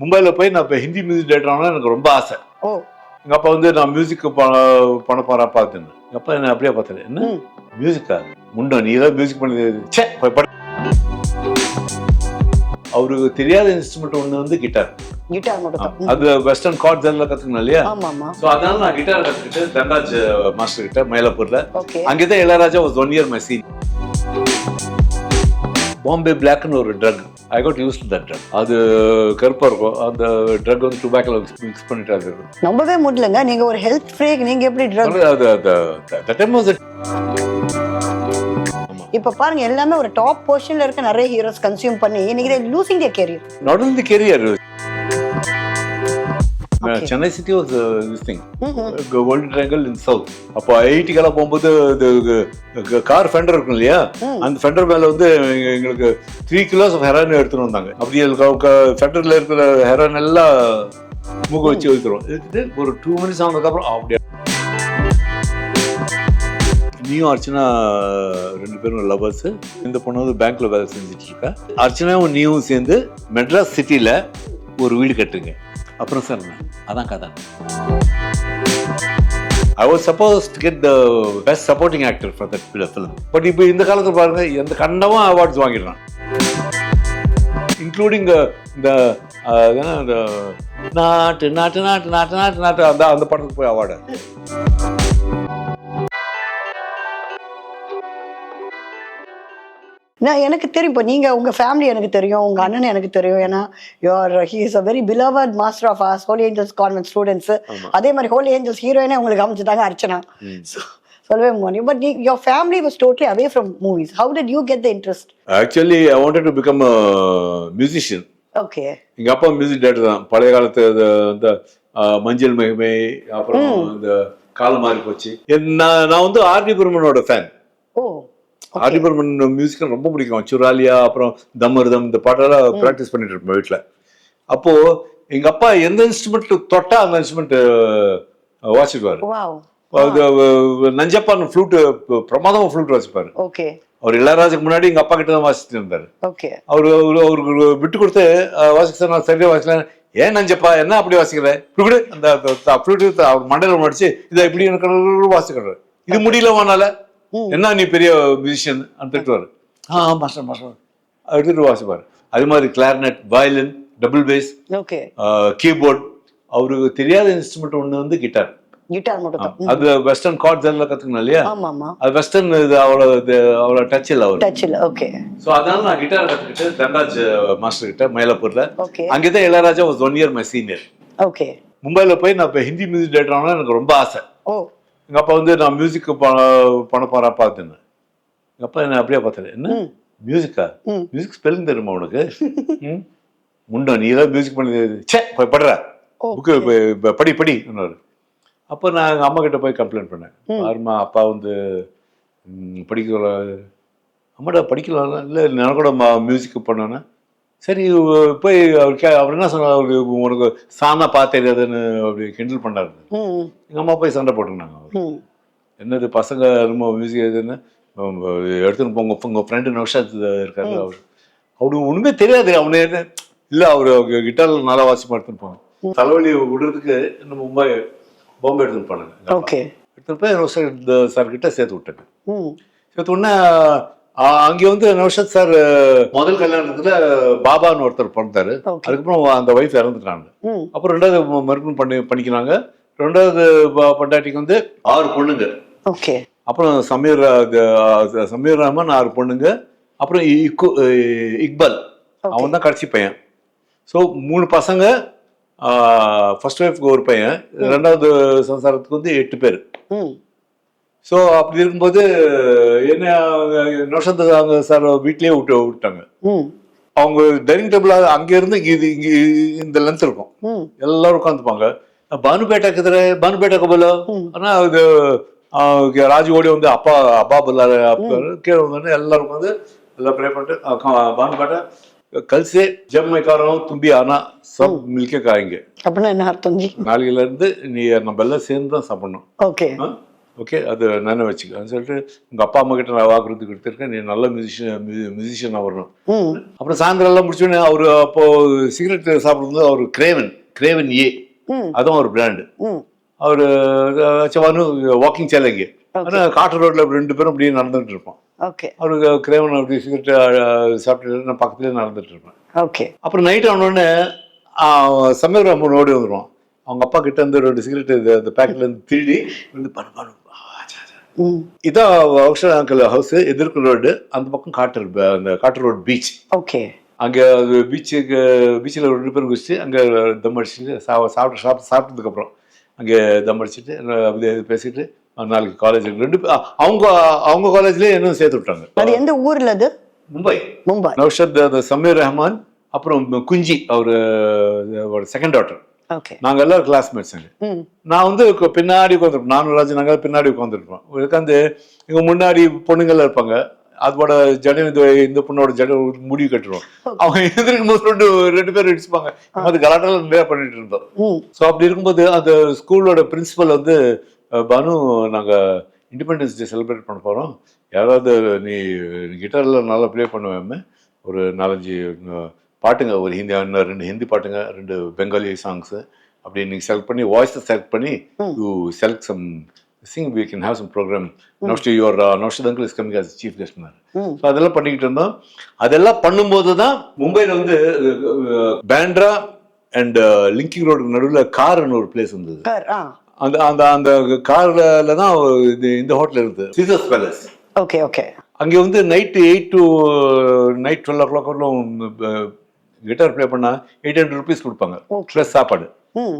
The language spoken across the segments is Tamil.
மும்பையில் போய் நான் இப்போ ஹிந்தி மியூசிக் டேரக்டர் ஆகணும்னு எனக்கு ரொம்ப ஆசை. ஓ. எங்கள் அப்பா வந்து நான் மியூசிக் பண்ண போகிறா பார்த்துன்னு எங்கள் அப்பா என்ன அப்படியே பார்த்தாரு என்ன. மியூசிக்கா முண்டோ நீ ஏதாவது மியூசிக் பண்ணி சே போய் படு. அவருக்கு தெரியாத இன்ஸ்ட்ருமெண்ட் ஒன்று வந்து கிட்டார் மட்டும். அது வெஸ்டர்ன் கார்ட்ஸ் எல்லாம் கற்றுக்கணும் இல்லையா? ஸோ அதனால நான் கிட்டார் கற்றுக்கிட்டு தன்ராஜ் மாஸ்டர் கிட்ட மயிலாப்பூர்ல. அங்கே தான் Ilaiyaraaja was one year my senior Bombay பிளாக்னு ஒரு drug I got used that drug அது கருப்பாக இருக்கும். அந்த ட்ரக் வந்து டுபாக்கில் மிக்ஸ் பண்ணிட்டு அது. நம்பவே முடியலங்க. நீங்க ஒரு ஹெல்த் ஃப்ரீக் நீங்க எப்படி ட்ரக் அது அது was it. இப்ப பாருங்க எல்லாமே ஒரு டாப் பொசிஷன்ல இருக்க நிறைய ஹீரோஸ் கன்சியூம் பண்ணி நீங்க losing their career only career. Okay. Chennai city was this thing golden triangle in south அப்போ ஐடிக்கெல்லாம் போகும்போது இது கார் ஃபெண்டர் இருக்கும் இல்லையா? ம். அந்த ஃபெண்டர் மேல வந்து எங்க- எங்களுக்கு த்ரீ கிலோஸ் ஆஃப் ஹெரான் எடுத்துட்டு வந்தாங்க. அப்படி ஃபெண்டர்ல இருக்கிற ஹெரான் எல்லாம் மூக்க வச்சு வைக்கிறோம் எடுத்துட்டு ஒரு டூ மினிட்ஸ் ஆனதுக்கப்புறம் அப்படியே. நீயும் அர்ச்சனா ரெண்டு பேரும் லவர்ஸ் இந்த பொண்ணு வந்து பேங்க்ல வேலை செஞ்சுட்டு இருக்கா. அர்ச்சனாவும் நீயும் சேர்ந்து மெட்ராஸ் சிட்டில ஒரு வீடு கட்டுங்க. அப்புறம் சார் அதான் கதை. I was suppose to get the best supporting actor for that film but இப்போ இந்த காலத்தில் பாருங்க எந்த கண்டவும் அவார்ட்ஸ் வாங்கிடுறான் இன்க்ளூடிங் இந்த நாட்டு நாட்டு நாட்டு நாட்டு நாட்டு நாட்டு அந்த அந்த படத்துக்கு போய் அவார்டு நான் எனக்கு தெரியும். இப்போ நீங்க உங்க ஃபேமிலி எனக்கு தெரியும். உங்க அண்ணன் எனக்கு தெரியும். ஏன்னா your he is a very beloved master of us Holy Angels Convent students. அதே மாதிரி ஹோலி ஏஞ்சல்ஸ் ஹீரோயினே உங்களுக்கு அமைச்சிட்டாங்க அர்ச்சனா. So, சொல்லவே முடியும் but your family was totally away from movies how did you get the interest actually I wanted to become musician okay எங்க அப்பா மியூசிக் டேரக்டர் தான். பழைய காலத்து இந்த மஞ்சள் மகிமை அப்புறம் இந்த காலம் மாறி போச்சு நான் நான் வந்து ஆர்டி பெருமனோட ஃபேன் ஓ. ஆர்டி பெருமன் மியூசிக் ரொம்ப பிடிக்கும். சுராலியா அப்புறம் தம்மருதம் இந்த பாட்டெல்லாம் ப்ராக்டிஸ் பண்ணிட்டு இருப்பேன் வீட்டில் அப்போ எங்க அப்பா எந்த இன்ஸ்ட்ருமெண்ட் தொட்டா அந்த இன்ஸ்ட்ருமெண்ட் வாசிப்பாரு. நஞ்சப்பான்னு ஃப்ளூட் பிரமாதமா ஃப்ளூட் வாசிப்பாரு. ஓகே அவர் இளையராஜுக்கு முன்னாடி எங்க அப்பா கிட்ட தான் வாசிச்சுட்டு இருந்தாரு. ஓகே அவரு அவரு- அவருக்கு விட்டு கொடுத்து வாசிக்க சொன்னா சரியா வாசிக்கலாம் ஏன் நஞ்சப்பா என்ன அப்படி வாசிக்கிற? இப்படி அந்த ஃப்ளூட் அவர் மண்டையில மடிச்சு இதை இப்படி எனக்கு வாசிக்கிறாரு இது முடியல உன்னால. ம். என்ன நீ பெரிய மியூசிஷியன் திட்டுவாரு ஆ மாஸ்டர் மாஸ்டர் எடுத்துட்டு வாசிப்பாரு அது மாதிரி clarinet violin double bass okay. Keyboard அவருக்கு தெரியாத இன்ஸ்ட்ருமெண்ட் ஒன்று வந்து கிட்டார் கிட்டார் மட்டும் அது வெஸ்டர்ன் கார்ட்ஸ் எல்லாம் கத்துக்கணும் இல்லையா? ஆமா ஆமா அது வெஸ்டர்ன் இது அவ்வளோ இது அவ்வளோ டச் இல்லை அவர் டச் இல்ல ஓகே. ஸோ அதனால நான் கிட்டார் கற்றுக்கிட்டு தன்ராஜ் மாஸ்டர் கிட்ட மயிலாப்பூர்ல. ஓகே. அங்கே தான் Ilaiyaraaja was one year my senior okay. மும்பையில் போய் நான் இப்போ ஹிந்தி மியூசிக் டேரக்டர் எனக்கு ரொம்ப ஆசை. ஓ. எங்கள் அப்பா வந்து நான் மியூசிக் பண்ண போகிறா பார்த்துன்னு. எங்கள் அப்பா என்ன அப்படியே பார்த்தாரு என்ன. மியூசிக்கா. மியூசிக் ஸ்பெல்லிங் தெரியுமா உனக்கு? முண்டோ நீ ஏதாவது மியூசிக் பண்ணி சே போய் படுற. புக்கு படி படி சொன்னாரு அப்போ நான் எங்கள் அம்மா கிட்ட போய் கம்ப்ளைண்ட் பண்ணேன். ம். பாருமா அப்பா வந்து படிக்கல. அம்மாடா படிக்கலாம் இல்லை நான் கூட மியூசிக் பண்ணேன்னா? சரி போய் அவர் கே அவர் என்ன சொன்னார்? அவரு உனக்கு சானா பார்த்து தெரியாதுன்னு அப்படி கிண்டல் பண்ணாரு. எங்கள் அம்மா போய் சண்டை அவர். ம். என்னது பசங்க ரொம்ப மியூசிக் எதுன்னு எடுத்துன்னு போங்க உங்கள் ஃப்ரெண்டு நௌஷாத் இருக்காரு அவர். அவனுக்கு ஒன்றுமே தெரியாது அவனு என்ன இல்லை அவர் கிட்டாரில் நல்லா வாசிப்பா எடுத்துன்னு போங்க தலைவலி விடுறதுக்கு நம்ம மும்பை பாம்பே எடுத்துன்னு போனாங்க ஓகே. எடுத்துன்னு போய் நௌஷாத் சார் கிட்ட சேர்த்து விட்டேன். சேர்த்து உடனே அங்கே வந்து நௌஷாத் சார் முதல் கல்யாணத்துல பாபான்னு ஒருத்தர் பிறந்தாரு. அதுக்கப்புறம் அந்த ஒய்ஃப் இறந்துட்டாங்க. அப்புறம் ரெண்டாவது மறுபடியும் பண்ணி பண்ணிக்கிறாங்க ரெண்டாவது பொண்டாட்டிக்கு வந்து ஆறு பொண்ணுங்க. ஓகே அப்புறம் சமீர் சமீர் ரஹ்மான் ஆறு பொண்ணுங்க. அப்புறம் இக்கு இக்பால். அவன் தான் கடைசி பையன். ஸோ மூணு பசங்க ஃபர்ஸ்ட் ஒய்ஃப்க்கு ஒரு பையன். ரெண்டாவது சம்சாரத்துக்கு வந்து எட்டு பேர். ஸோ அப்படி இருக்கும்போது என்ன நோஷத்துக்கு அவங்க சார் வீட்லேயே விட்டு விட்டாங்க அவங்க டைனிங் டேபிள் அங்கேருந்து இது இங்கே இந்த லென்த் இருக்கும். எல்லாரும் உட்காந்துப்பாங்க பானுபேட்டா கிதரே பானுபேட்டை கபல ஆனால் இது ராஜ் வந்து அப்பா அப்பா பல்லா கீழே வந்தோடனே எல்லாரும் உட்காந்து எல்லாம் ப்ரே பண்ணிட்டு பானுபேட்டை கல்சே ஜம் தும்பி ஆனா சம் மில்கே காய்ங்க. அப்படின்னா என்ன அர்த்தம்? நாளையில இருந்து நீ நம்ம எல்லாம் சேர்ந்து தான் சாப்பிடணும். ஓகே. ஓகே அது நானே வச்சுக்கன்னு சொல்லிட்டு உங்கள் அப்பா அம்மா கிட்ட நான் வாக்குறுதி கொடுத்துருக்கேன். நீ நல்ல மியூசிஷியன் மியூசிஷியனாக வரணும். ம். அப்புறம் சாயந்தரம் எல்லாம் முடிச்சோடனே அவர் அப்போ சிகரெட் சாப்பிடும்போது அவர் கிரேவன் கிரேவன் ஏ அதுவும் ஒரு பிராண்டு அவர் சவானு வாக்கிங் சேலைங்க ஆனால் காட்டு ரோட்டில் ரெண்டு பேரும் அப்படியே நடந்துட்டு இருப்போம். ஓகே அவருக்கு கிரேவன் அப்படி சிகரெட் சாப்பிட்டு நான் பக்கத்துலேயே நடந்துட்டு இருப்பேன். ஓகே அப்புறம் நைட் ஆனோடனே சமீர் அம்மன் ஓடி வந்துடுவான் அவங்க அப்பா கிட்ட இருந்து ரெண்டு சிகரெட் இந்த பேக்கெட்ல இருந்து திருடி வந்து பண்ணு பண்ணு இதான் அக்ஷர் அங்கிள் ஹவுஸ் எதிர்க்கு ரோடு அந்த பக்கம் காட்டு அந்த காட்டு ரோடு பீச் ஓகே அங்கே பீச்சுக்கு பீச்சில் ரெண்டு பேரும் குடிச்சிட்டு அங்கே தம் அடிச்சுட்டு சா சாப்பிட்டு சாப்பிட்டு சாப்பிட்டதுக்கப்புறம் அங்கே தம் அடிச்சுட்டு பேசிட்டு நாளைக்கு காலேஜ் ரெண்டு அவங்க அவங்க காலேஜ்லேயே என்ன சேர்த்து விட்டாங்க. அது எந்த ஊர்ல அது? மும்பை. மும்பை. நௌஷத் சமீர் ரஹ்மான் அப்புறம் குஞ்சி அவர் செகண்ட் டாட்டர் நாங்கள் எல்லாரும் கிளாஸ்மேட்ஸ் அங்கே. ம். நான் வந்து பின்னாடி உட்காந்துருப்போம் நானும் ராஜு நாங்கள் பின்னாடி உட்காந்துருப்போம் உட்காந்து இவங்க முன்னாடி பொண்ணுங்கள்லாம் இருப்பாங்க. அதோட ஜடம் இந்த இந்த பொண்ணோட ஜடம் முடி கட்டுருவோம் அவங்க எதிர்க்கும் போது ரெண்டு ரெண்டு பேரும் இடிச்சுப்பாங்க அது கலாட்டெல்லாம் நிறையா பண்ணிட்டு இருந்தோம். ஸோ அப்படி இருக்கும்போது அந்த ஸ்கூலோட பிரின்சிபல் வந்து பானு நாங்கள் இண்டிபெண்டன்ஸ் டே செலிப்ரேட் பண்ண போகிறோம் யாராவது நீ கிட்டாரில் நல்லா ப்ளே பண்ணுவேன் ஒரு நாலஞ்சு பாட்டுங்க ஒரு ஹிந்தி ரெண்டு ஹிந்தி பாட்டுங்க ரெண்டு பெங்காலி சாங்ஸு அப்படி நீங்கள் செலக்ட் பண்ணி வாய்ஸை செலக்ட் பண்ணி you select something we can have some program host your host uncle is coming as chief கெஸ்ட்னார் ம். ஸோ அதெல்லாம் பண்ணிக்கிட்டு இருந்தோம். அதெல்லாம் பண்ணும்போது தான் மும்பையில் வந்து பேண்ட்ரா அண்ட் லிங்கிங் ரோடுக்கு நடுவில் கார்னு ஒரு பிளேஸ் இருந்தது. அந்த அந்த அந்த கார்ல தான் இந்த ஹோட்டல் இருக்குது சீசர்ஸ் பேலஸ் ஓகே ஓகே அங்கே வந்து night eight to night twelve o'clock வரலும் கிட்டார் ப்ளே பண்ணால் எயிட் ஹண்ட்ரட் ருபீஸ் கொடுப்பாங்க Okay. ப்ளஸ் சாப்பாடு ம்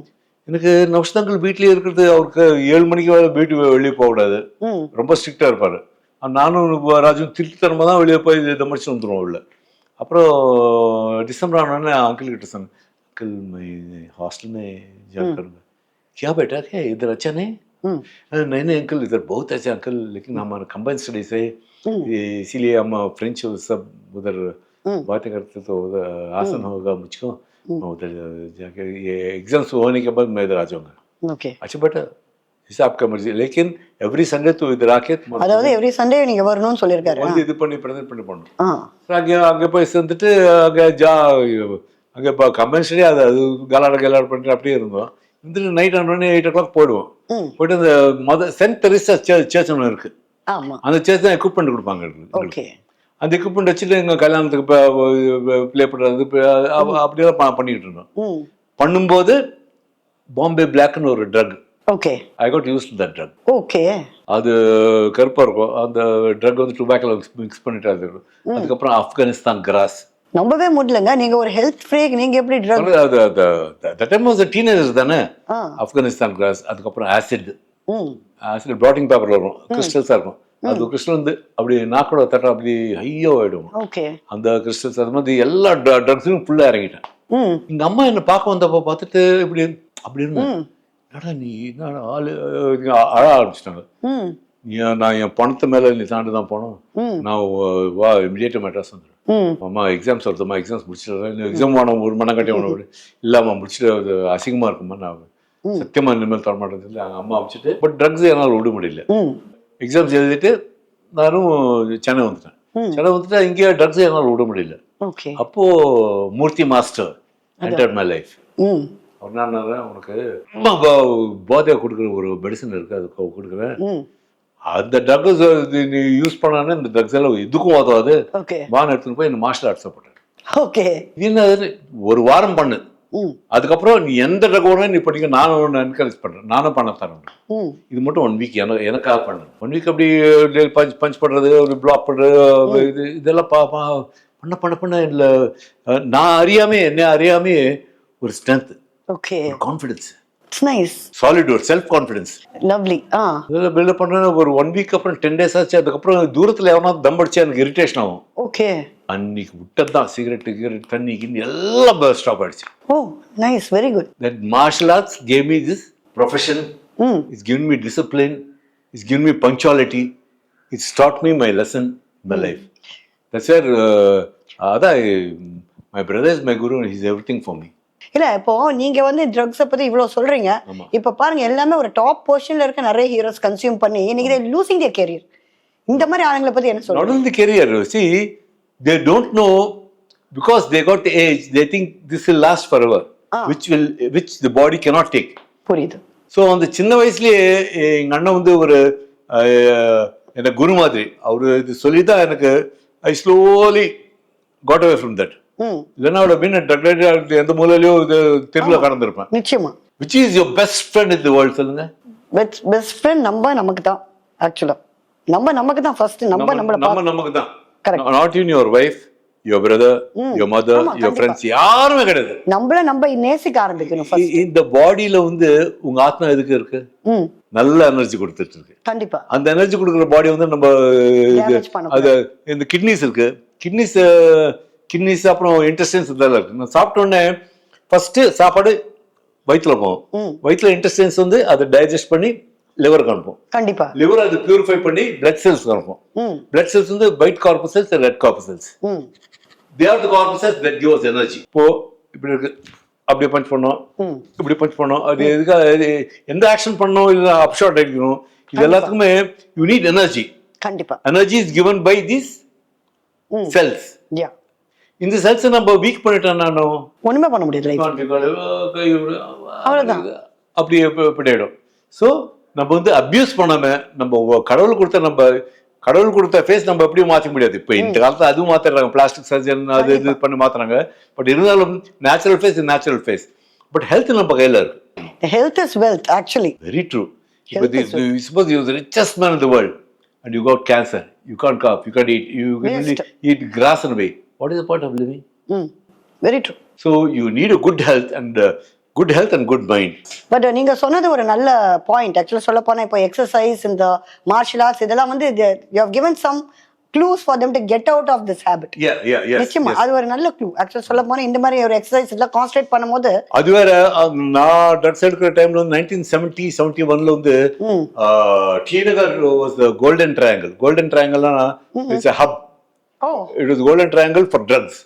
எனக்கு நவஷதங்கள் வீட்லயே இருக்கிறது அவருக்கு ஏழு மணிக்கு வரை வீட்டு வெளியே போகக்கூடாது ம் ரொம்ப ஸ்ட்ரிக்டாக இருப்பார் நானும் ராஜும் திருத்தனமாக தான் வெளியே போய் இதை முடிச்சு வந்துடுவோம் உள்ள அப்புறம் டிசம்பர் ஆனோடனே अंकल கிட்ட சொன்னேன் अंकल मैं हॉस्टल में जॉब करूँगा क्या बेटा क्या इधर अच्छा नहीं हम्म। "अरे, नहीं नहीं अंकल इधर बहुत अच्छा अंकल लेकिन हमारा कंबाइन स्टडीज है ये- इसीलिए हम फ्रेंच सब उधर हम्म। बातें करते तो उधर आसान होगा मुझको मैं उधर जाके ये एग्जाम्स होने के बाद मैं इधर आ जाऊंगा ஓகே अच्छा बेटा जैसे आपका मर्जी लेकिन एवरी संडे तो इधर आके அதாவது எவ்ரி சண்டே நீங்க வரணும்னு சொல்லியிருக்காரு வந்து இது பண்ணி ப்ரெசென்ட் பண்ணி பண்ணணும் ஆ அங்கே அங்கே போய் சேர்ந்துட்டு அங்கே ஜா அங்கே இப்போ கம்பென்சரி அது அது கலாட கலாட பண்ணிட்டு அப்படியே இருந்தோம் இருந்துட்டு நைட் ஆனோடனே எயிட் ஓ கிளாக் போயிடுவோம் ம் போயிட்டு அந்த மத சென்ட் தெரேசா சர்ச் ஒன்று இருக்குது ஆமா அந்த சர்ச் தான் எக்யூப்மெண்ட் கொடுப்பாங்க எங்களுக்கு. ஓகே அந்த எக்யூப்மெண்ட் வச்சுட்டு எங்கள் கல்யாணத்துக்கு ப்ளே பண்ணுறது அப்படியெல்லாம் ப- பண்ணிக்கிட்டு இருந்தோம். பண்ணும்போது பாம்பே பிளாக்னு ஒரு drug okay. I got used that drug okay. அது கருப்பாக இருக்கும். அந்த ட்ரக் வந்து டுபாக்கில் மிக்ஸ் பண்ணிட்டு அது. அதுக்கப்புறம் ஆப்கானிஸ்தான் கிராஸ் நம்பவே முடியலங்க. நீங்க ஒரு ஹெல்த் ஃப்ரீக் நீங்க எப்படி ட்ரக் அது அது டைம் வாஸ் டீனேஜர் தானே? ஆப்கானிஸ்தான் கிராஸ் அதுக்கப்புறம் ஆசிட் ம். ஆசிட் ப்ளாட்டிங் பேப்பர் வரும். கிறிஸ்டல்ஸாக இருக்கும். அது வந்து அப்படி நாக்கோட தட்ட அப்படி ஹையோ ஆயிடும். ஓகே. அந்த கிறிஸ்டல்ஸ் அது மாதிரி எல்லா ட்ரக்ஸையும் ஃபுல்லாக இறங்கிட்டேன். ம். எங்கள் அம்மா என்னை பார்க்க வந்தப்போ பார்த்துட்டு இப்படி அப்படி இருந்தேன் என்னடா நீ என்ன ஆளு அழ ஆரம்பிச்சிட்டாங்க. நான் என் பணத்து மேலே நீ தாண்டி தான் போனோம். நான் வ- இமிடியேட்டாக மெட்ராஸ் வந்துடுறேன் ம். அம்மா எக்ஸாம்ஸ் வருதும்மா எக்ஸாம்ஸ் முடிச்சிட்டு எக்ஸாம் வேணும் ஒரு மணி கட்டி வேணும் இல்லாமல் முடிச்சுட்டு அது அசிங்கமாக இருக்குமா நான் சத்தியமாக இனிமேல் தர மாட்டேன் இல்லை அம்மா அமைச்சிட்டு பட் ட்ரக்ஸ் என்னால் விட முடியல. எக்ஸாம்ஸ் எழுதிட்டு நானும் சென்னை வந்துட்டேன். சென்னை வந்துட்டு இங்கேயே ட்ரக்ஸ் என்னால் விட முடியல. ஓகே. அப்போது Murthy master enter my life ம். அவர் என்ன உனக்கு போதையை கொடுக்குற ஒரு மெடிசன் இருக்குது அது கொடுக்குறேன். அந்த ட்ரக்ஸ் நீ யூஸ் பண்ணானே இந்த ட்ரக்ஸ் எல்லாம் எதுக்கும் ஓகே. வான் எடுத்துன்னு போய் மார்ஷல் ஆர்ட்ஸை போட்டேன். ஓகே. இது என்னது? ஒரு வாரம் பண்ணு. அதுக்கப்புறம் நீ எந்த ட்ரக் வேணும் நீ படிக்க நானும் ஒன்று என்கரேஜ் பண்ணுறேன் நானும் பண்ண தரேன் ம். இது மட்டும் ஒன் வீக் எனக்கு எனக்காக பண்ணு. ஒன் வீக் அப்படி பஞ்ச் பஞ்ச் பண்ணுறது ஒரு பிளாக் பண்ணுறது இது இதெல்லாம் பா பண்ண பண்ண பண்ண இல்லை. நான் அறியாமே என்னை அறியாமே ஒரு strength okay confidence it's nice solid ஒரு செல்ஃப் கான்ஃபிடென்ஸ் லவ்லி ஆ. இதில் பில்டப் பண்ணுறேன் ஒரு ஒன் வீக் அப்புறம் டென் டேஸ் ஆச்சு அதுக்கப்புறம் தூரத்தில் எவனா தம் அடிச்சா எனக்கு இரிட்டேஷன் ஆகும். ஓகே அன்னைக்கு விட்டது தான் சிகரெட்டு கிகரெட் தண்ணி கிண்ணி எல்லாம் ஸ்டாப் ஆயிடுச்சு ஓ nice very good gave me this profession ம் it's given me discipline it's given me punctuality it's taught me my lesson in my life that's where uh, அதான் brother is my guru and he's everything for me இல்ல இப்போ நீங்க வந்து ட்ரக்ஸை பத்தி இவ்வளவு சொல்றீங்க. இப்ப பாருங்க எல்லாமே ஒரு டாப் பொசிஷன்ல இருக்க நிறைய ஹீரோஸ் கன்சியூம் பண்ணி இன்னைக்கு லூசிங் தியர் கேரியர் இந்த மாதிரி ஆளுங்களை பத்தி என்ன சொல்றீங்க career see they don't know because they got the age they think this will last forever Ah. which will which the body cannot take. புரியுது. ஸோ அந்த சின்ன வயசுலயே எங்க அண்ணன் வந்து ஒரு அஹ், எனக்கு குரு மாதிரி அவரு இது சொல்லி தான் எனக்கு I slowly got away from that ம். இல்லைன்னா அவட மீன் எந்த மூலையிலயோ இது தெருவில் கடந்திருப்பேன். நிச்சயமா. Which is your best friend in the world சொல்லுங்க. பெஸ்ட் பெஸ்ட் ஃப்ரெண்ட் நம்ம நமக்கு தான் ஆக்சுவலா நம்ம நமக்கு தான் ஃபர்ஸ்ட் நம்ம நம்மள நம்ம நமக்கு தான். Not in your wife your brother your mother your friends யாருமே கிடையாது. நம்மள நம்ம நேசிக்க ஆரம்பிக்கணும் இந்த பாடியில வந்து உங்க ஆத்மா எதுக்கு இருக்கு? நல்ல எனர்ஜி கொடுத்துட்டு இருக்கு. கண்டிப்பா. அந்த எனர்ஜி கொடுக்குற பாடி வந்து நம்ம. அது இந்த கிட்னிஸ் இருக்கு. கிட்னிஸ் கிட்னிஸ் அப்புறம் இன்டெஸ்டைன்ஸ் இதெல்லாம் இருக்கு. நான் சாப்பிட்ட உடனே ஃபர்ஸ்ட் சாப்பாடு வயிற்றுல போகும். வயிற்றுல இன்டெஸ்டைன்ஸ் வந்து அதை டைஜஸ்ட் பண்ணி லிவருக்கு அனுப்பும். கண்டிப்பா. லிவர் அது பியூரிஃபை பண்ணி பிளட் செல்ஸ் அனுப்பும். பிளட் செல்ஸ் வந்து white corpuscles red corpuscles they are the corpuscles that gives energy இப்போ இப்படி இருக்கு. அப்படியே பஞ்ச் பண்ணோம். இப்படி பஞ்ச் பண்ணோம். அது எதுக்காக இது எந்த ஆக்ஷன் பண்ணணும் இல்லை அப்ஷாட் அடிக்கணும். இது எல்லாத்துக்குமே யூ நீட் எனர்ஜி கண்டிப்பா. Energy is given by this cells yeah இந்த செல்ஸை நம்ம வீக் பண்ணிட்டோம் நானும் ஒண்ணுமே பண்ண முடியாது அவ்வளவுதான். அப்படியே பண்ணிடும் ஸோ நம்ம வந்து அபியூஸ் பண்ணாம நம்ம கடவுள் கொடுத்த நம்ம கடவுள் கொடுத்த ஃபேஸ் நம்ம எப்படியும் மாற்ற முடியாது. இப்போ இந்த காலத்துல அதுவும் மாத்திடுறாங்க. பிளாஸ்டிக் சர்ஜன் அது இது பண்ணி மாத்துறாங்க. பட் இருந்தாலும் natural phase natural phase but health நம்ம கையில இருக்கு. Health is wealth actually very true suppose you richest man in the world and you got cancer you can't cope you can't eat you. Eat grass and way what is the point of living very true so you need a good health and good health and good mind but நீங்க சொன்னது ஒரு நல்ல பாயிண்ட் ஆக்சுவலா சொல்ல போனா இப்போ எக்ஸசைஸ் இந்த மார்ஷியல் ஆர்ட்ஸ் இதெல்லாம் வந்து you have given some clues for them to get out of this habit Yeah, yeah, yes. நிச்சயமா. அது ஒரு நல்ல க்ளூ ஆக்சுவலா சொல்ல போனா இந்த மாதிரி ஒரு எக்ஸசைஸ் எல்லாம் கான்சன்ட்ரேட் பண்ணும்போது அது வேற நான் ட்ரக்ஸ் எடுக்கிற டைம்ல வந்து நைன்டீன் செவன்டி செவன்டி ஒன்ல வந்து ம். T Nagar was the golden triangle golden ட்ரையாங்கிள்னா it's hub it was golden triangle for trucks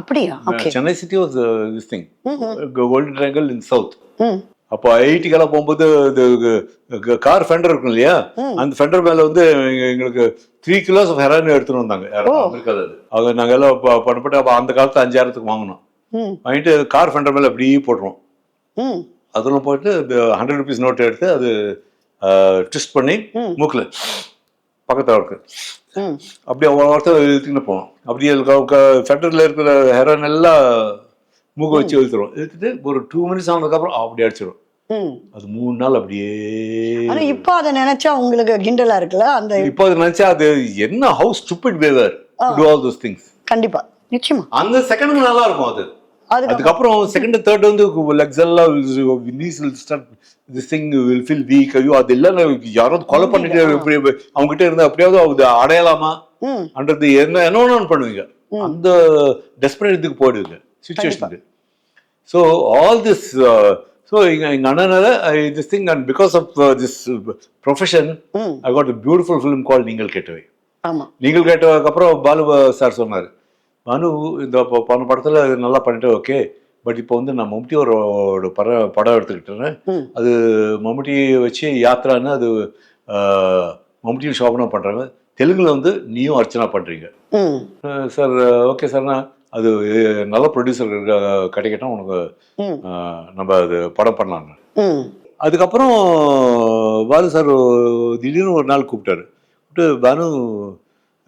அப்படியா? Chennai city was this thing golden triangle in south அப்போ ஐடிக்கெல்லாம் போகும்போது இது கார் ஃபெண்டர் இருக்கும் இல்லையா? அந்த ஃபெண்டர் மேல வந்து எங்க- எங்களுக்கு த்ரீ கிலோஸ் ஆஃப் ஹெராயின் எடுத்துட்டு வந்தாங்க. அமெரிக்கால அவங்க நாங்க எல்லாம் ப- பண்ணப்பட்டு அப்போ அந்த காலத்து அஞ்சாயிரத்துக்கு வாங்கினோம். ம் வாங்கிட்டு கார் ஃபெண்டர் மேல அப்படியே போட்டுருவோம். ம் அதில் போயிட்டு ஹண்ட்ரட் ருபீஸ் நோட் எடுத்து அது ட்விஸ்ட் பண்ணி மூக்கில் பக்கத்தில் இருக்கு. ம். அப்படியே ஒருத்தர் இழுத்துக்கிட்டு போவோம் அப்படியே ஃபெண்டரில் இருக்கிற ஹெராயின் எல்லாம் மூக்கை வச்சு இழுத்துருவோம் இழுத்துட்டு ஒரு டூ மினிட்ஸ் ஆனதுக்கப்புறம் அப்படியே அடிச்சிடும் அது மூணு நாள் அப்படியே இப்போ அதை நினைச்சா உங்களுக்கு கிண்டலா இருக்குல்ல? அந்த இப்போ அது நினைச்சா அது என்ன how stupid we were to all those things கண்டிப்பா. நிச்சயமா. அந்த செகண்ட் நல்லா இருக்கும் அது. அதுக்கப்புறம் செகண்ட் தேர்ட் வந்து லெக்ஸ் எல்லாம் knees this thing will feel weak ஐயோ அது எல்லாம் யாராவது கொலை பண்ணிட்டு அவங்க கிட்ட இருந்தா அப்படியாவது அது அடையலாமா? அன்றது என்ன என்ன பண்ணுவீங்க. அந்த டெஸ்பரேட் இதுக்கு போயிடுவீங்க சுச்சுவேஷனுக்கு ஸோ ஆல் திஸ் ஸோ எங்க எங்க அண்ணனால this thing and because of this profession I got beautiful film call நீங்கள் கேட்டவை. நீங்கள் கேட்டதுக்கப்புறம் பாலு சார் சொன்னார். பானு இந்த போன படத்தில் நல்லா பண்ணிட்டு ஓகே. பட் இப்போ வந்து நான் மம்முட்டி ஒரு ஒரு பட படம் எடுத்துக்கிட்டேன் அது மம்முட்டி வச்சு யாத்ரான்னு அது மம்முட்டியும் சோபனா பண்ணுறாங்க தெலுங்குல வந்து நீயும் அர்ச்சனா பண்ணுறீங்க சார் ஓகே சார்னா அது அஹ், நல்ல ப்ரொடியூசர் கிடைக்கட்டும் உனக்கு நம்ம அது படம் பண்ணலான்னு. அதுக்கப்புறம் பாலு சார் திடீர்னு ஒரு நாள் கூப்பிட்டாரு. கூப்பிட்டு பானு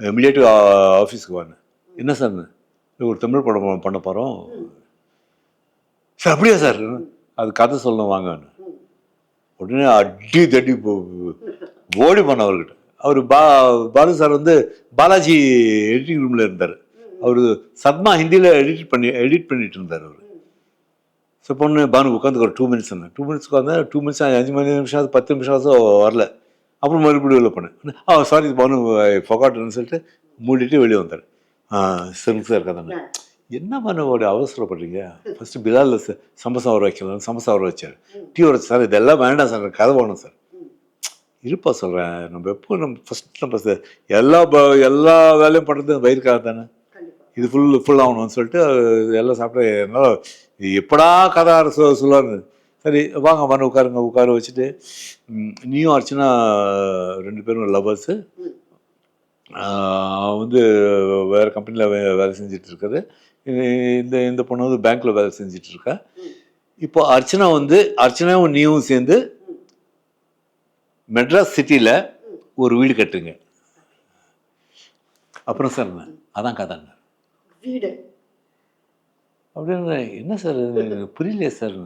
இமிடியேட்டிவ் ஆஃபீஸ்க்கு வாங்க என்ன சார் ஒரு தமிழ் படம் பண்ண போகிறோம் சார் அப்படியா சார்? அது கதை சொல்லணும் வாங்கன்னு உடனே அடி தடி போ- ஓடி போன அவர்கிட்ட. அவர் பா பாலு சார் வந்து பாலாஜி எடிட்டிங் ரூமில் இருந்தார். அவர் சத்மா ஹிந்தியில் எடிட் பண்ணி எடிட் பண்ணிட்டு இருந்தார் அவர். ஸோ பொண்ணு பானு உட்காந்து ஒரு டூ மினிட்ஸ் இருந்தேன் டூ மினிட்ஸ் உட்காந்து டூ மினிட்ஸ் அஞ்சு மணி நிமிஷம் பத்து நிமிஷம் வரல. அப்புறம் மறுபடியும் வெளில போனேன். ஆ சாரி பானு ஃபொகாட்டுன்னு சொல்லிட்டு மூடிட்டு வெளியே வந்தார். சரிங்க சார் கதை என்ன பண்ண ஒரு அவசரப்படுறீங்க ஃபஸ்ட்டு பிலால் சம்பசம் வர வைக்கலாம் சம்பசம் வர வச்சார். டீ வர சார் இதெல்லாம் வேண்டாம் சார் கதை வேணும் சார். இருப்பா சொல்கிறேன் நம்ம எப்போ நம்ம ஃபஸ்ட் நம்ம எல்லா எல்லா வேலையும் பண்ணுறது வயிறுக்காக தானே? இது ஃபுல் ஃபுல் ஆகணும்னு சொல்லிட்டு எல்லாம் சாப்பிட்டு என்னால் எப்படா கதை சொ சொல்லுவாரு சரி வாங்க வந்து உட்காருங்க உட்கார வச்சுட்டு நீயும் அர்ச்சனா ரெண்டு பேரும் லவ்வர்ஸு வந்து வேறு கம்பெனியில் வே வேலை செஞ்சுட்டு இருக்குது இந்த இந்த பொண்ணு வந்து பேங்க்கில் வேலை செஞ்சுட்டு இருக்கா இப்போ அர்ச்சனா வந்து அர்ச்சனாவும் நீயும் சேர்ந்து மெட்ராஸ் சிட்டியில் ஒரு வீடு கட்டுங்க. அப்புறம் சார்? அதான் கதைங்க வீடு. அப்படின்னு என்ன சார் புரியலையே சார்?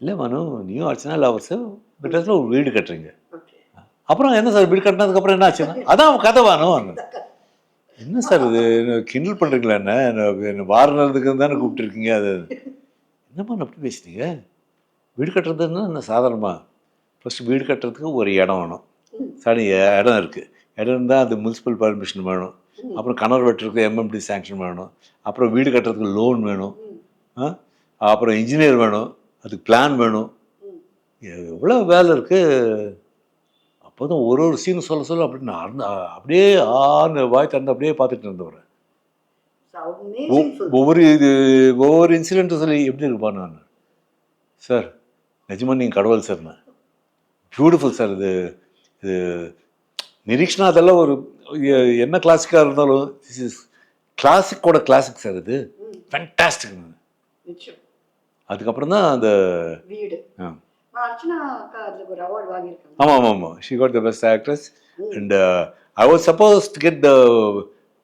இல்லை மனு நீயும் அர்ச்சனா லவர்ஸு மெட்ராஸில் ஒரு வீடு கட்டுறீங்க. அப்புறம் என்ன சார் வீடு கட்டினதுக்கப்புறம் என்ன ஆச்சுன்னா அதான் கதை வானும் என்ன சார் இது? என்ன கிண்டல் பண்ணுறீங்களா என்ன? வாரணத்துக்கு தானே கூப்பிட்டுருக்கீங்க அது? என்னம்மா அப்படி பேசுனீங்க வீடு கட்டுறதுன்னா என்ன சாதாரணமா? ஃபஸ்ட்டு வீடு கட்டுறதுக்கு ஒரு இடம் வேணும். சரி இடம் இருக்குது இடம் இருந்தால் அது முனிசிபல் பர்மிஷன் வேணும். அப்புறம் கணவர் வெட்டுறதுக்கு எம்எம்டி சேங்ஷன் வேணும். அப்புறம் வீடு கட்டுறதுக்கு லோன் வேணும். ஆ? அப்புறம் இன்ஜினியர் வேணும். அதுக்கு பிளான் வேணும். எவ்வளோ வேலை இருக்குது அப்போ ஒரு ஒரு சீன் சொல்ல சொல்ல அப்படி நான் அப்படியே ஆன்னு வாய் திறந்து அப்படியே பார்த்துட்டு இருந்தவர். ஒவ்வொரு இது ஒவ்வொரு இன்சிடென்ட்டும் சொல்லி எப்படி இருப்பா நான். சார் நிஜமா நீங்கள் கடவுள் சார் நான் பியூட்டிஃபுல் சார் இது இது நிரீக்ஷனா அதெல்லாம் ஒரு என்ன கிளாசிக்காக இருந்தாலும் திஸ் இஸ் கிளாசிக்கோட கிளாசிக் சார் இது. ஃபேண்டாஸ்டிக் அதுக்கப்புறம் தான் அந்த வீடு. ஆ. அர்ச்சனா அக்கா அதுக்கு ஒரு அவார்ட் வாங்கியிருக்காங்க. ஆமாம் ஆமாம் ஆமாம் she got the best actress and I was suppose to get the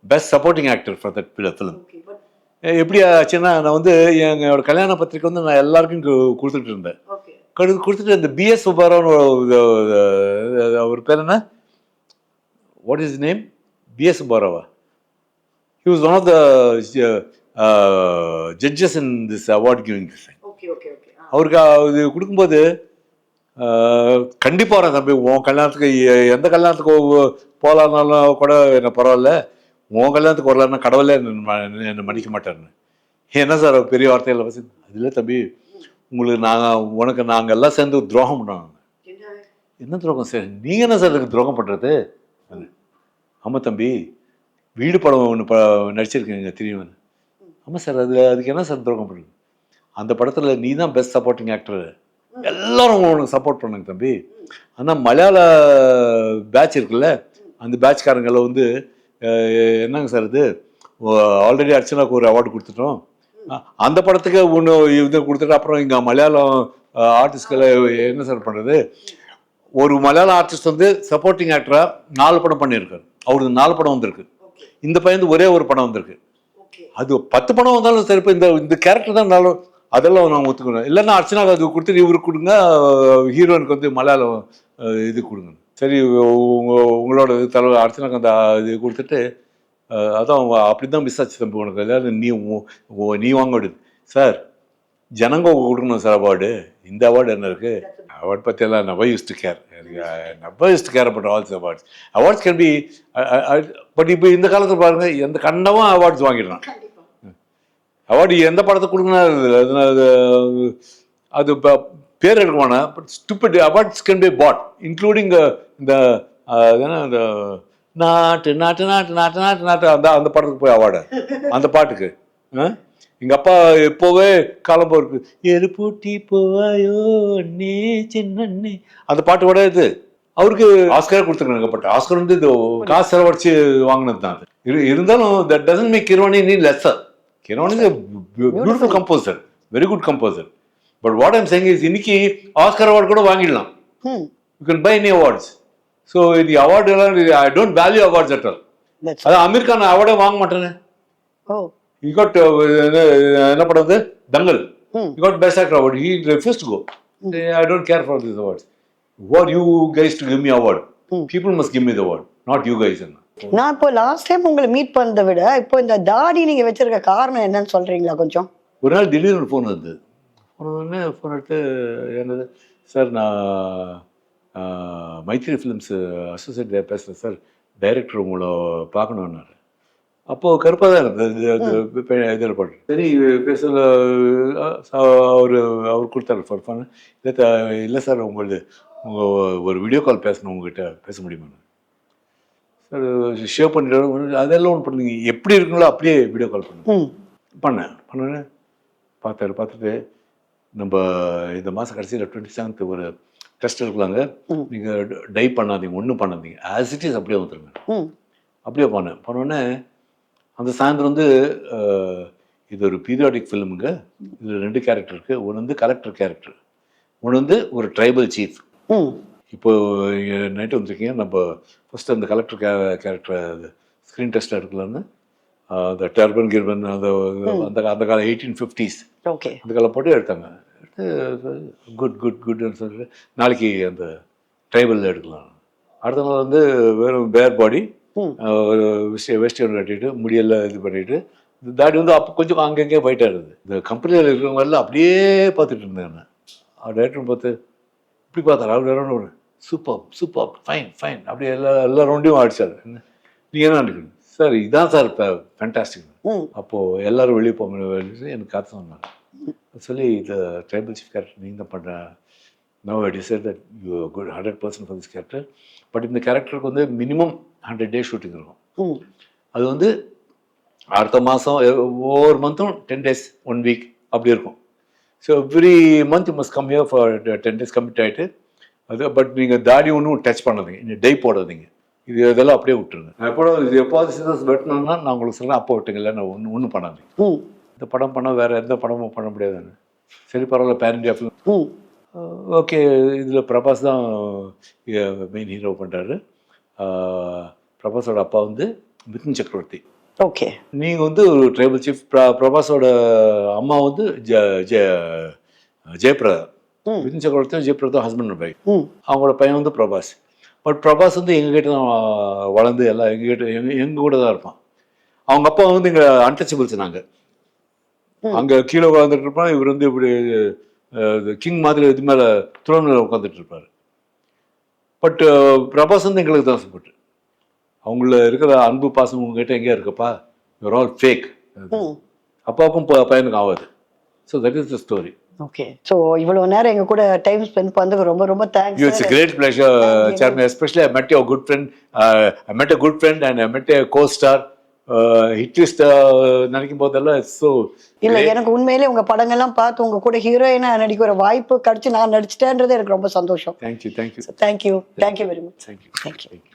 best supporting actor for that film எப்படி ஆச்சுன்னா நான் வந்து எங்களோட கல்யாண பத்திரிக்கை வந்து நான் எல்லாருக்கும் கொடுத்துட்டு இருந்தேன். கொடுத்துட்டு இந்த பிஎஸ் சுப்பாராவன் அவர் பேர் என்ன? What is name P S சுப்பாராவா he was one of the judges in this award giving this அவருக்கு இது கொடுக்கும்போது ஆஹ், கண்டிப்பா வரேன் தம்பி. உன் கல்யாணத்துக்கு எந்த கல்யாணத்துக்கு போகலான்னாலும் கூட என்ன பரவாயில்ல. உன் கல்யாணத்துக்கு வரலன்னா கடவுளே என்னை மன்னிக்க மாட்டாருன்னு. என்ன சார் பெரிய வார்த்தையில் பசி அதில் தம்பி. உங்களுக்கு நாங்கள் உனக்கு நாங்கள் எல்லாம் சேர்ந்து துரோகம் பண்ணோம் என்ன? துரோகம் சார்? நீங்கள் என்ன சார் எனக்கு துரோகம் பண்ணுறது ஆமாம் தம்பி. வீடு படம் ஒன்று ப நடிச்சிருக்கீங்க தெரியும் ஆமாம் சார் அது அதுக்கு என்ன சார் துரோகம் பண்ணுறது அந்த படத்தில் நீ தான் பெஸ்ட் சப்போர்ட்டிங் ஆக்டர் எல்லாரும் உனக்கு சப்போர்ட் பண்ணுங்க தம்பி. ஆனால் மலையாள பேட்ச் இருக்குல்ல அந்த பேட்ச்காரங்களை வந்து என்னங்க சார் இது? ஆல்ரெடி அர்ச்சனாக்கு ஒரு அவார்டு கொடுத்துட்டோம். அந்த படத்துக்கு ஒன்று இது கொடுத்துட்டு அப்புறம் இங்கே மலையாளம் ஆர்டிஸ்ட்களை என்ன சார் பண்ணுறது ஒரு மலையாள ஆர்டிஸ்ட் வந்து சப்போர்ட்டிங் ஆக்டராக நாலு படம் பண்ணியிருக்காரு. அவருக்கு நாலு படம் வந்திருக்கு. இந்த பையன் ஒரே ஒரு படம் வந்திருக்கு. அது பத்து படம் வந்தாலும் சரி இப்போ இந்த இந்த கேரக்டர் தான் நல்லா அதெல்லாம் நான் ஒத்துக்கணும். இல்லைன்னா அர்ச்சனாக்கு அது கொடுத்துட்டு இவருக்கு கொடுங்க ஹீரோனுக்கு வந்து மலையாளம் இது கொடுங்க. சரி உங்க உங்களோட இது தலைவர் அர்ச்சனாக்கு அந்த இது கொடுத்துட்டு அதான் அப்படி தான் மிஸ் ஆச்சு தம்பி உனக்கு. அதாவது நீ நீ வாங்க விடுது சார் ஜனங்க கொடுக்கணும் சார் அவார்டு இந்த அவார்டு என்ன இருக்கு? அவார்ட் பற்றியெல்லாம் never used to care never used to care about all's awards awards can be but இப்போ இந்த காலத்தில் பாருங்கள் எந்த கண்டவும் அவார்ட்ஸ் வாங்கிடுறான். அவார்டு எந்த படத்தை கொடுக்கணும்? அது அது- பேர் எடுக்க but stupid awards can be bought including இந்த uh, என்ன நாட்டு நாட்டு நாட்டு நாட்டு நாட்டு நாட்டு அந்த அந்த படத்துக்கு போய் அவார்டு. அந்த பாட்டுக்கு ஆ? அப்பா எப்போவே காலம் போருக்கு எருப்பூட்டி போவாயோ நீ சின்னண்ணே. அந்த பாட்டு கூட இது. அவருக்கு ஆஸ்கர் கொடுத்துருக்காங்க பட் ஆஸ்கர் வந்து இது காசு செலவழிச்சு வாங்கினது தான் அது இருந்தாலும் தட் டசன்ட் மேக் கிரோனி நீ lesser Keeravani is beautiful composer very good composer but what I'm saying is இன்னைக்கு ஆஸ்கர் அவார்டு கூட வாங்கிடலாம். ம் you can buy any awards so இது அவார்டு எல்லாம் I don't value awards at all அதான் அமீர் கான் அவார்டே வாங்க மாட்டேனே. ஓ he got uh, என்ன படம் வந்து தங்கல் got best actor award. He refused to go. Say, i don't care for these awards. What you guys to give me award? Hmm. people must give me the award not you guys. நான் இப்போ லாஸ்ட் டைம் உங்களை மீட் பண்ணதை விட இப்போ இந்த தாடி நீங்க வச்சிருக்க காரணம் என்னன்னு சொல்றீங்களா கொஞ்சம்? ஒரு நாள் திடீர்னு ஃபோன் வந்து ஃபோன் உடனே ஃபோன் எடுத்து என்னது சார் நான் மைத்ரி ஃபிலிம்ஸ் அசோசியேட் பேசுகிறேன் சார். டைரக்டர் உங்களை பார்க்கணுன்னாரு அப்போது கருப்பாக தான் இருந்தது. இதில் போட்டு சரி பேசல அவர் அவர் கொடுத்தாரு ஃபோன் இல்லை இல்லை சார் உங்களது உங்கள் ஒரு வீடியோ கால் பேசணும் உங்ககிட்ட பேச முடியுமா ஷேவ் பண்ணிட்டு அதெல்லாம் ஒன்று பண்ணுங்க எப்படி இருக்குங்களோ அப்படியே வீடியோ கால் பண்ணேன் பண்ணேன் பார்த்தாரு. பார்த்துட்டு நம்ம இந்த மாதம் கடைசியில் டுவெண்ட்டி செவன்த் ஒரு டெஸ்ட் இருக்கலாங்க ம். நீங்கள் டை பண்ணாதீங்க. ஒன்றும் பண்ணாதீங்க. ஆஸ் இட் இஸ் அப்படியே வந்துருங்க. அப்படியே பண்ணேன் பண்ணோடனே அந்த சாயந்தரம் வந்து இது ஒரு பீரியாடிக் ஃபிலிமுங்க இதில் ரெண்டு கேரக்டர் இருக்குது ஒன்று வந்து கலெக்டர் கேரக்டர் ஒன்று வந்து ஒரு ட்ரைபல் சீஃப் ம் இப்போ நைட்டு வந்திருக்கீங்க. நம்ம ஃபர்ஸ்ட் அந்த கலெக்டர் கே கேரக்டர் ஸ்க்ரீன் டெஸ்ட் எடுக்கலான்னு அந்த டர்பன் கிர்பன் அந்த அந்த அந்த காலம் எயிட்டீன் ஃபிஃப்டிஸ் ஓகே. அந்த காலம் போட்டு எடுத்தாங்க. எடுத்து குட் குட் குட்னு சொல்லிட்டு நாளைக்கு அந்த ட்ரைபல் எடுக்கலாம். அடுத்த நாள் வந்து வெறும் பேர் பாடி ம். வெஸ்ட் வெஸ்டர்ன் கட்டிட்டு முடியெல்லாம் இது பண்ணிட்டு இந்த தாடி வந்து அப்போ கொஞ்சம் அங்கங்கே போயிட்டா இருந்தது. இந்த கம்பெனியில் இருக்கிறவங்க எல்லாம் அப்படியே பார்த்துட்டு இருந்தேன் நான் டேரக்டர் பார்த்து இப்படி பார்த்தாரு அவர் வேற சூப்பர் சூப்பர் ஃபைன் ஃபைன் அப்படியே எல்லா எல்லா ரவுண்டையும் அடிச்சார் நீங்கள் என்ன? நினைக்கிறீங்க? சார் இதான் சார் இப்போ ஃபேண்டாஸ்டிக் ம். அப்போது எல்லாரும் வெளியே போங்க வெளியே எனக்கு காத்து சொன்னாங்க. சொல்லி இந்த ட்ரைபல் சீஃப் கேரக்டர் நீங்கள் தான் பண்ணுற no decide that you could hundred percent for this character but இந்த கேரக்டருக்கு வந்து மினிமம் ஹண்ட்ரட் டேஸ் ஷூட்டிங் இருக்கும். அது வந்து அடுத்த மாதம் ஒவ்வொரு மந்த்தும் டென் டேஸ் ஒன் வீக் அப்படி இருக்கும். So every month must come here for ten days commit ஆகிட்டு அது பட் நீங்கள் தாடி ஒன்றும் டச் பண்ணாதீங்க. இந்த டை போடாதீங்க. இது இதெல்லாம் அப்படியே விட்டுருங்க. எப்போ இது எப்போது சிசர்ஸ் வெட்டணும்னா நான் உங்களுக்கு சொல்கிறேன் அப்போ விட்டுங்க இல்லை நான் ஒன்றும் ஒன்றும் பண்ணாதீங்க. ம் இந்த படம் பண்ணால் வேறு எந்த படமும் பண்ண முடியாதுன்னு சரி பரவாயில்ல பேன் இண்டியா ஃபிலிம் ம் ஓகே இதில் பிரபாஸ் தான் மெயின் ஹீரோ பண்ணுறாரு பிரபாஸோட அப்பா வந்து மிதுன் சக்கரவர்த்தி. ஓகே நீங்கள் வந்து ஒரு ட்ரைபல் சீஃப் பிரபாஸோட அம்மா வந்து ஜ ஜெ ஜெயபிரதா ம். மிதுன் சக்கரவர்த்தி ஜெயபிரதா ஹஸ்பண்ட் ம். அவங்களோட பையன் வந்து பிரபாஸ். பட் பிரபாஸ் வந்து எங்ககிட்ட தான் வளர்ந்து எல்லாம் எங்ககிட்ட எங்க எங்க கூட தான் இருப்பான். அவங்க அப்பா வந்து இங்கே அன்டச்சபிள்ஸ் நாங்கள் அங்கே கீழே உட்காந்துட்டு இருப்பான் இவர் வந்து இப்படி கிங் மாதிரி இது மேலே துரோனில் உட்காந்துட்டு இருப்பார். பட் பிரபாஸ் வந்து எங்களுக்கு தான் சப்போர்ட் அவங்கள இருக்கிற அன்பு பாசம் உங்ககிட்ட எங்கே இருக்குப்பா? யூர் ஆல் ஃபேக் அப்பாவுக்கும் பையனுக்கும் ஆகாது. So that is the story okay so இவ்வளவு நேரம் எங்க கூட டைம் ஸ்பெண்ட் பண்ணதுக்கு ரொம்ப ரொம்ப thanks uh, Chairman. Especially, I met your good friend. Uh, I met a good friend and I met a co-star. Uh, hitlist uh, நினைக்கும் போதெல்லாம் so இல்ல எனக்கு உண்மையிலே உங்க படங்கள்லாம் பார்த்து உங்க கூட ஹீரோயினா நடிக்கிற வாய்ப்பு கிடைச்சு நான் நடிச்சிட்டேன்றது எனக்கு ரொம்ப சந்தோஷம். Thank you, thank you thank you very much you. Bye.